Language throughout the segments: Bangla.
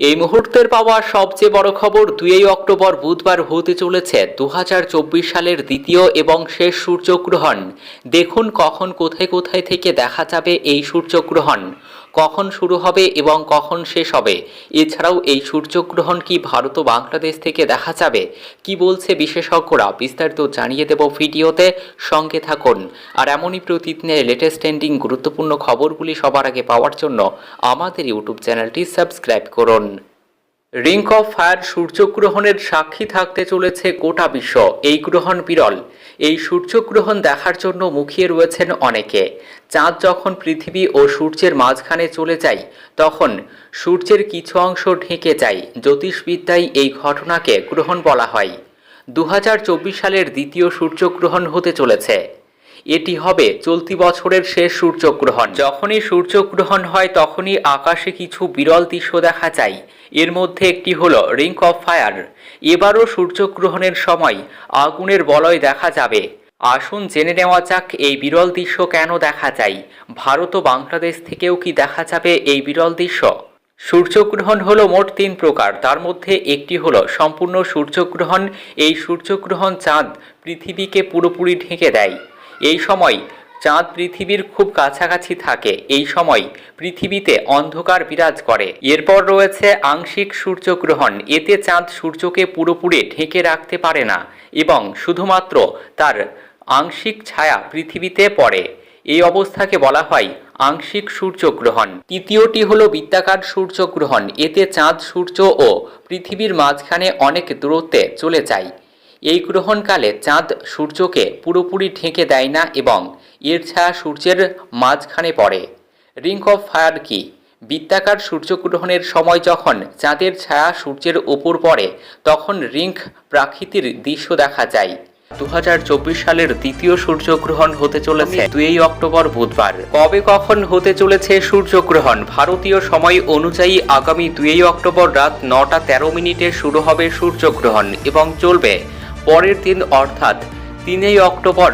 এই মুহূর্তের পাওয়া সবচেয়ে বড় খবর দুই অক্টোবর বুধবার হতে চলেছে দু হাজার চব্বিশ সালের দ্বিতীয় এবং শেষ সূর্যগ্রহণ। দেখুন কখন কোথায় কোথায় থেকে দেখা যাবে এই সূর্যগ্রহণ। কখন শুরু হবে এবং কখন শেষ হবে? এছাড়াও এই সূর্যগ্রহণ কি ভারত ও বাংলাদেশ থেকে দেখা যাবে? কি বলছে বিশেষজ্ঞরা? বিস্তারিত জানিয়ে দেব ভিডিওতে। সঙ্গে থাকুন। আর এমনই প্রতিদিনের লেটেস্ট ট্রেন্ডিং গুরুত্বপূর্ণ খবরগুলি সবার আগে পাওয়ার জন্য আমাদের ইউটিউব চ্যানেলটি সাবস্ক্রাইব করুন। রিং অফ ফায়ার সূর্যগ্রহণের সাক্ষী থাকতে চলেছে গোটা বিশ্ব। এই গ্রহণ বিরল। এই সূর্যগ্রহণ দেখার জন্য মুখিয়ে রয়েছেন অনেকে। চাঁদ যখন পৃথিবী ও সূর্যের মাঝখানে চলে যায়, তখন সূর্যের কিছু অংশ ঢেকে যায়। জ্যোতিষবিদ্যায় এই ঘটনাকে গ্রহণ বলা হয়। দু হাজার চব্বিশ সালের দ্বিতীয় সূর্যগ্রহণ হতে চলেছে। এটি হবে চলতি বছরের শেষ সূর্যগ্রহণ। যখনই সূর্যগ্রহণ হয়, তখনই আকাশে কিছু বিরল দৃশ্য দেখা যায়। এর মধ্যে একটি হল রিং অফ ফায়ার। এবারও সূর্যগ্রহণের সময় আগুনের বলয় দেখা যাবে। আসুন জেনে নেওয়া যাক, এই বিরল দৃশ্য কেন দেখা যায়? ভারত ও বাংলাদেশ থেকেও কি দেখা যাবে এই বিরল দৃশ্য? সূর্যগ্রহণ হলো মোট তিন প্রকার। তার মধ্যে একটি হলো সম্পূর্ণ সূর্যগ্রহণ। এই সূর্যগ্রহণ চাঁদ পৃথিবীকে পুরোপুরি ঢেকে দেয়। এই সময় চাঁদ পৃথিবীর খুব কাছাকাছি থাকে। এই সময় পৃথিবীতে অন্ধকার বিরাজ করে। এরপর রয়েছে আংশিক সূর্যগ্রহণ। এতে চাঁদ সূর্যকে পুরোপুরি ঢেকে রাখতে পারে না এবং শুধুমাত্র তার আংশিক ছায়া পৃথিবীতে পড়ে। এই অবস্থাকে বলা হয় আংশিক সূর্যগ্রহণ। তৃতীয়টি হলো বৃত্তাকার সূর্যগ্রহণ। এতে চাঁদ সূর্য ও পৃথিবীর মাঝখানে অনেক দূরত্বে চলে যায়। এই গ্রহণকালে চাঁদ সূর্যকে পুরোপুরি ঢেকে দেয় না এবং এর ছায়া সূর্যের মাঝখানে পড়ে। রিং অফ ফায়ার কি? বৃত্তাকার সূর্যগ্রহণের সময় যখন চাঁদের ছায়া সূর্যের ওপর পড়ে, তখন রিং প্রাকৃতির দৃশ্য দেখা যায়। দু হাজার চব্বিশ সালের দ্বিতীয় সূর্যগ্রহণ হতে চলেছে দুই অক্টোবর বুধবার। কবে কখন হতে চলেছে সূর্যগ্রহণ? ভারতীয় সময় অনুযায়ী আগামী দুই অক্টোবর রাত নটা তেরো মিনিটে শুরু হবে সূর্যগ্রহণ এবং চলবে পরের দিন অর্থাৎ তিনই অক্টোবর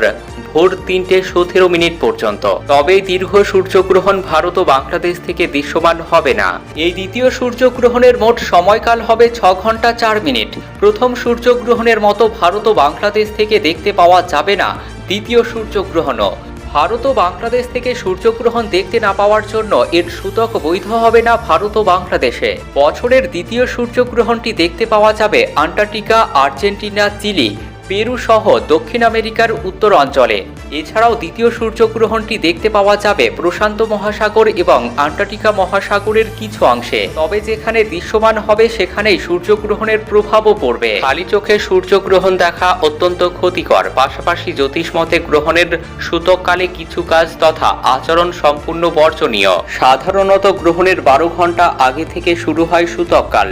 ভোর তিনটে সতেরো মিনিট পর্যন্ত। তবে দীর্ঘ সূর্যগ্রহণ ভারত ও বাংলাদেশ থেকে দৃশ্যমান হবে না। এই দ্বিতীয় সূর্যগ্রহণের মোট সময়কাল হবে ছ ঘণ্টা চার মিনিট। প্রথম সূর্যগ্রহণের মতো ভারত ও বাংলাদেশ থেকে দেখতে পাওয়া যাবে না দ্বিতীয় সূর্যগ্রহণও। ভারত ও বাংলাদেশ থেকে সূর্যগ্রহণ দেখতে না পাওয়ার জন্য এর সূতক বৈধ হবে না ভারত ও বাংলাদেশে। বছরের দ্বিতীয় সূর্যগ্রহণটি দেখতে পাওয়া যাবে আন্টার্কটিকা, আর্জেন্টিনা, চিলি। পেরু সহ দক্ষিণ আমেরিকার উত্তর অঞ্চলে। এছাড়াও দ্বিতীয় সূর্যগ্রহণটি দেখতে পাওয়া যাবে প্রশান্ত মহাসাগর এবং আন্টার্কটিকা মহাসাগরের কিছু অংশে। তবে যেখানে দৃশ্যমান হবে, সেখানেই সূর্যগ্রহণের প্রভাবও পড়বে। খালি চোখে সূর্যগ্রহণ দেখা অত্যন্ত ক্ষতিকর। পাশাপাশি জ্যোতিষমতে গ্রহণের সূতককালে কিছু কাজ তথা আচরণ সম্পূর্ণ বর্জনীয়। সাধারণত গ্রহণের বারো ঘণ্টা আগে থেকে শুরু হয় সূতককাল।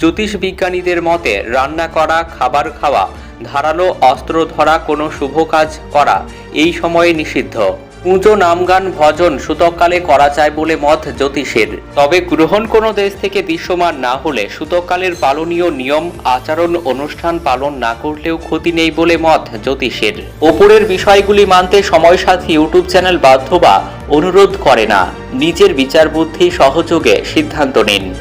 জ্যোতিষ বিজ্ঞানীদের মতে রান্না করা, খাবার খাওয়া ধারালো অস্ত্র ধরা কোনো শুভ কাজ করা এই সময়ে নিষিদ্ধ। পুজো নামগান ভজন সূতককালে করা যায় বলে মত জ্যোতিষের। তবে গ্রহণ কোনো দেশ থেকে দৃশ্যমান না হলে সূতককালের পালনীয় নিয়ম, আচরণ, অনুষ্ঠান পালন না করলেও ক্ষতি নেই বলে মত জ্যোতিষের। ওপরের বিষয়গুলি মানতে সময়সাথী ইউটিউব চ্যানেল বাধ্য বা অনুরোধ করে না। নিজের বিচার বুদ্ধি সহযোগে সিদ্ধান্ত নিন।